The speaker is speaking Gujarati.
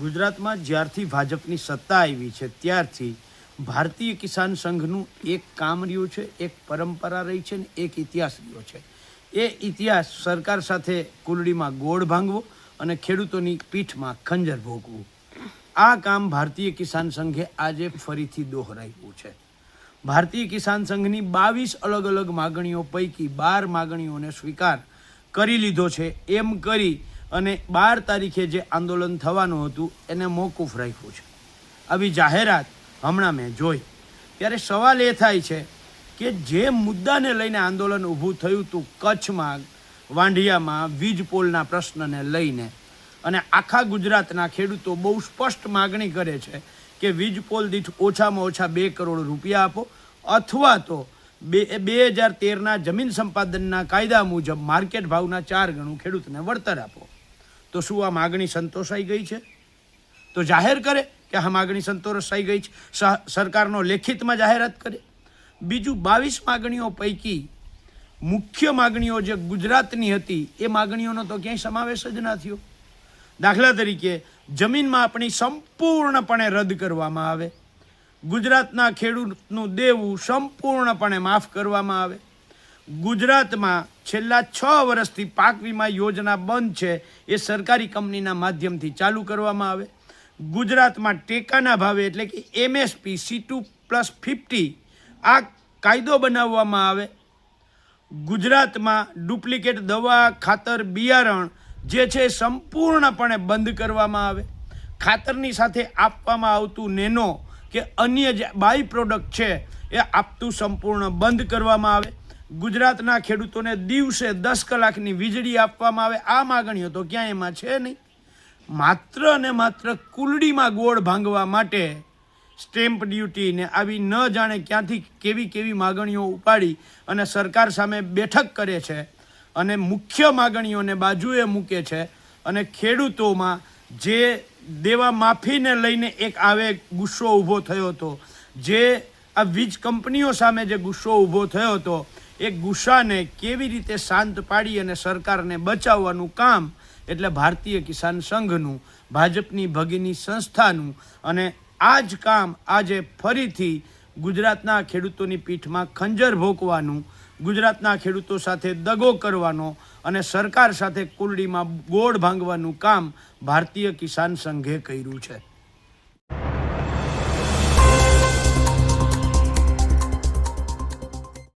ગુજરાતમાં જ્યારથી ભાજપની સત્તા આવી છે, ત્યારથી ભારતીય કિસાન સંઘનું એક કામ રહ્યું છે, એક પરંપરા રહી છે ને એક ઇતિહાસ રહ્યો છે. એ ઇતિહાસ સરકાર સાથે કુલડીમાં ગોળ ભાંગવો અને ખેડૂતોની પીઠમાં ખંજર ભોગવું આ કામ ભારતીય કિસાન સંઘે આજે ફરીથી દોહરાવ્યું છે. ભારતીય કિસાન સંઘની બાવીસ અલગ અલગ માગણીઓ પૈકી બાર માગણીઓને સ્વીકાર કરી લીધો છે. એમ કરી અને બાર તારીખે જે આંદોલન થવાનું હતું, એને મોકૂફ રાખ્યું છે. આવી જાહેરાત હમણાં મેં જોઈ. ત્યારે સવાલ એ થાય છે કે જે મુદ્દાને લઈને આંદોલન ઊભું થયું હતું કચ્છમાં, વાંઢિયામાં, વીજ પોલના પ્રશ્નને લઈને, અને આખા ગુજરાતના ખેડૂતો બહુ સ્પષ્ટ માગણી કરે છે કે વીજ પોલ દીઠ ઓછામાં ઓછા બે કરોડ રૂપિયા આપો, અથવા તો બે બે હજાર તેરના જમીન સંપાદનના કાયદા મુજબ માર્કેટ ભાવના ચાર ગણું ખેડૂતને વળતર આપો. તો શું આ માગણી સંતોષાઈ ગઈ છે? તો જાહેર કરે કે આ માગણી સંતોષાઈ ગઈ છે. સરકારનો લેખિતમાં જાહેરાત કરે. બીજું બાવીસ માગણીઓ પૈકી મુખ્ય માગણીઓ જે ગુજરાતની હતી, એ માગણીઓનો તો ક્યાંય સમાવેશ જ ના થયો. દાખલા તરીકે, જમીનમાં આપણી સંપૂર્ણપણે રદ કરવામાં આવે. ગુજરાતના ખેડૂતનું દેવું સંપૂર્ણપણે માફ કરવામાં આવે. ગુજરાતમાં છેલ્લા છ વર્ષથી પાક વીમા યોજના બંધ છે એ સરકારી કંપનીના માધ્યમથી ચાલુ કરવામાં આવે. ગુજરાતમાં ટેકાના ભાવે એટલે કે MSP C two plus fifty આ કાયદો બનાવવામાં આવે. ગુજરાતમાં ડુપ્લિકેટ દવા, ખાતર, બિયારણ જે છે સંપૂર્ણપણે બંધ કરવામાં આવે. ખાતરની સાથે આપવામાં આવતું નેનો કે અન્ય જે બાય પ્રોડક્ટ છે એ આપતું સંપૂર્ણ બંધ કરવામાં આવે. ગુજરાતના ખેડૂતોને દિવસે દસ કલાકની વીજળી આપવામાં આવે, આ માગણીઓ તો ક્યાંય એમાં છે નહીં. માત્ર અને માત્ર કુલડીમાં ગોળ ભાંગવા માટે સ્ટેમ્પ ડ્યુટીને આવી ન જાણે ક્યાંથી કેવી કેવી માગણીઓ ઉપાડી અને સરકાર સામે બેઠક કરે છે અને મુખ્ય માગણીઓને બાજુએ મૂકે છે અને ખેડૂતોમાં જે દેવા માફીને લઈને એક આવે ગુસ્સો ઊભો થયો હતો, જે આ વીજ કંપનીઓ સામે જે ગુસ્સો ઊભો થયો હતો એ ગુસ્સાને કેવી રીતે શાંત પાડી અને સરકારને બચાવવાનું કામ એટલે ભારતીય કિસાન સંઘનું, ભાજપની ભગીની સંસ્થાનું અને આ જ કામ આજે ફરીથી ગુજરાતના ખેડૂતોની પીઠમાં ખંજર ભોંકવાનું, ગુજરાતના ખેડૂતો સાથે દગો કરવાનો અને સરકાર સાથે કુરડીમાં ગોળ ભાંગવાનું કામ ભારતીય કિસાન સંઘે કર્યું છે.